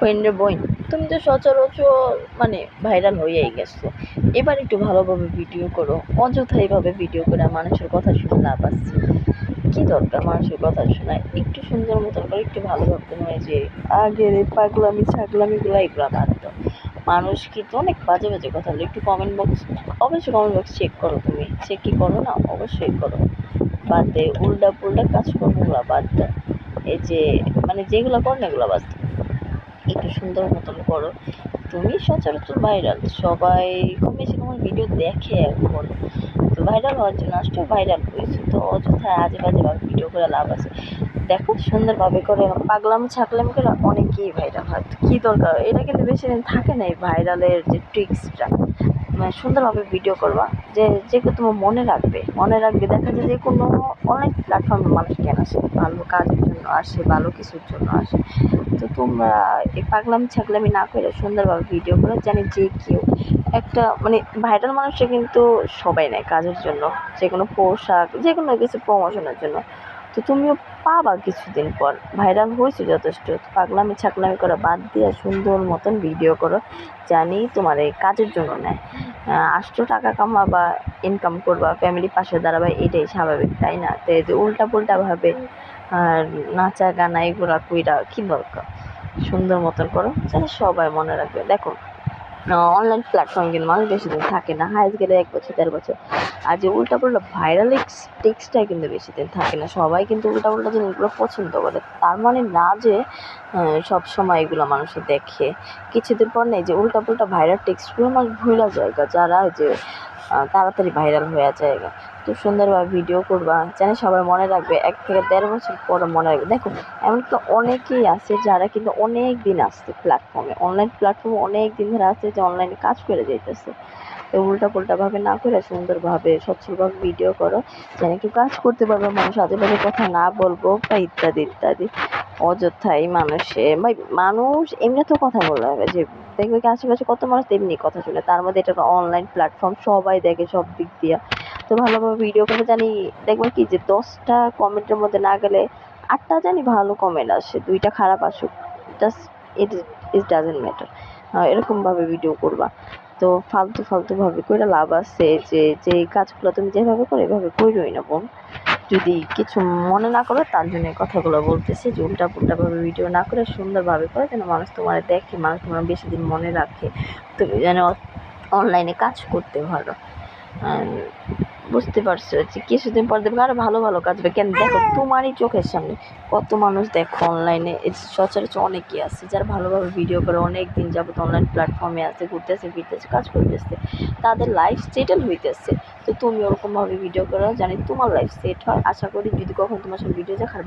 ফ্রেন্ডের বই তুমি তো সচরাচর মানে ভাইরাল হয়েই গেছো। এবার একটু ভালোভাবে ভিডিও করো অযথা এইভাবে ভিডিও করে মানুষের কথা শুনে লাভ আছে। কী দরকার মানুষের কথা শোনায়? একটু সুন্দর মতন করে একটু ভালোভাবে তোমার যে আগের এই পাগলামি ছাগলামিগুলো এগুলো বাদ দাও মানুষ কিন্তু অনেক বাজে বাজে কথা বলে, একটু কমেন্ট বক্স অবশ্যই কমেন্ট বক্স চেক করো তুমি। চেক কি করো না? অবশ্যই করো। বাদ দে উল্টা পুল্টা কাজকর্মগুলো বাদ দাও এই যে মানে যেগুলো করো না এগুলো বাদ দাও একটু সুন্দর মতন করো। তুমি সচরাচর ভাইরাল সবাই কম বেশি তোমার ভিডিও দেখে এখন। তো ভাইরাল হওয়ার জন্য আসছো ভাইরাল হয়েছে, তো অযথা আজে বাজে ভাবে ভিডিও করে লাভ আছে। দেখো, সুন্দরভাবে করে পাগলাম ছাগলাম করে অনেকেই ভাইরাল হয়। কী দরকার? এটা কিন্তু বেশি দিন থাকে না এই ভাইরালের যে ট্রিক্সটা সুন্দরভাবে ভিডিও করবা, যে যেগুলো তোমার মনে রাখবে। মনে রাখবে, দেখা যায় যে কোনো অনেক প্ল্যাটফর্মে মানুষ কেন আসে, ভালো কাজের জন্য আসে, ভালো কিছুর জন্য আসে। তো তোমরা এই পাগলামি ছাগলামি না করে সুন্দরভাবে ভিডিও করে, জানি যে কেউ একটা মানে ভাইরাল মানুষটা কিন্তু সবাই নেয় কাজের জন্য যে কোনো পোশাক যে কোনো কিছু প্রমোশনের জন্য। তো তুমিও পাবা কিছুদিন পর। ভাইরাল হয়েছে যথেষ্ট। পাগলামি ছাগলামি করা, বাদ দিয়ে সুন্দর মতন ভিডিও করো, জানি তোমার এই কাজের জন্য নেয় আসছো টাকা কামাবা ইনকাম করবা ফ্যামিলি পাশে দাঁড়াবা, এটাই স্বাভাবিক, তাই না? তো এই যে উল্টা পুল্টা ভাবে, আর নাচা গানা এগুলা কইরা কী দরকার? সুন্দর মতন করো, যেন সবাই মনে রাখবে। দেখো অনলাইন প্ল্যাটফর্ম কিন্তু মানুষ বেশি দিন থাকে না। হাই গেলে এক বছর, দেড় বছর। আর যে উল্টা পড়ল ভাইরাল টেক্সটাই কিন্তু বেশি দিন থাকে না। সবাই কিন্তু উল্টা পাল্টা জিনিসগুলো পছন্দ করে। তার মানে না যে সব সময় এগুলো মানুষ দেখে। কিছুদিন পর নেই যে উল্টা পাল্টা ভাইরাল টেক্সটগুলো মানুষ ভুলা জায়গা। যারা যে তাড়াতাড়ি ভাইরাল হয়ে যায়। তো সুন্দরভাবে ভিডিও করবা। যেন সবাই মনে রাখবে, এক থেকে দেড় বছর পর মনে রাখবে। দেখো এমনকি অনেকেই আছে যারা কিন্তু অনেক দিন আসছে প্ল্যাটফর্মে অনলাইন প্ল্যাটফর্মে অনেক দিন ধরে আসছে যে অনলাইনে কাজ করে যাইতেছে। তো উল্টা পুল্টাভাবে না করে সুন্দরভাবে স্বচ্ছভাবে ভিডিও করো। যেন একটু কাজ করতে পারবে, মানুষ আজে বাজে কথা না বলব, বা ইত্যাদি ইত্যাদি। অযথাই মানুষে, ভাই, মানুষ এমনি তো কথা বলা হবে যে দেখবে কি আশেপাশে কত মানুষ এমনি কথা শুনে। তার মধ্যে এটা অনলাইন প্ল্যাটফর্ম সবাই দেখে সব দিক দিয়ে। তো ভালোভাবে ভিডিও করে জানি দেখবে কি যে দশটা কমেন্টের মধ্যে না গেলে আটটা জানি ভালো কমেন্ট আসে, দুইটা খারাপ আসুক just it it doesn't matter এরকমভাবে ভিডিও করবা। তো ফালতু ফালতুভাবে করে লাভ আছে যে যে কাজগুলো তুমি যেভাবে করো এভাবে করোই না বোন। যদি কিছু মনে না করো তার জন্য কথাগুলো বলতেছি, যে উল্টা পুল্টাভাবে ভিডিও না করে সুন্দরভাবে করে যেন মানুষ তোমার দেখে, মানুষ তোমার বেশি দিন মনে রাখে। তুমি যেন অনলাইনে কাজ করতে পারো। বুঝতে পারছ যে কিছুদিন পর দেখবে আরও ভালো ভালো কাজ হবে। কেন দেখো, তোমারই চোখের সামনে কত মানুষ দেখো অনলাইনে সচরাচর অনেকেই আছে যারা ভালোভাবে ভিডিও করে অনেক দিন যাবত অনলাইন প্ল্যাটফর্মে আছে, ঘুরতেছে, ফিরতেছে, কাজ করতেছে, তাদের লাইফ সেটেল হইতেছে। তো তুমি ওরকমভাবে ভিডিও করো, জানি তোমার লাইফ সেট হয়। আশা করি যদি কখন তোমার সাথে ভিডিও দেখার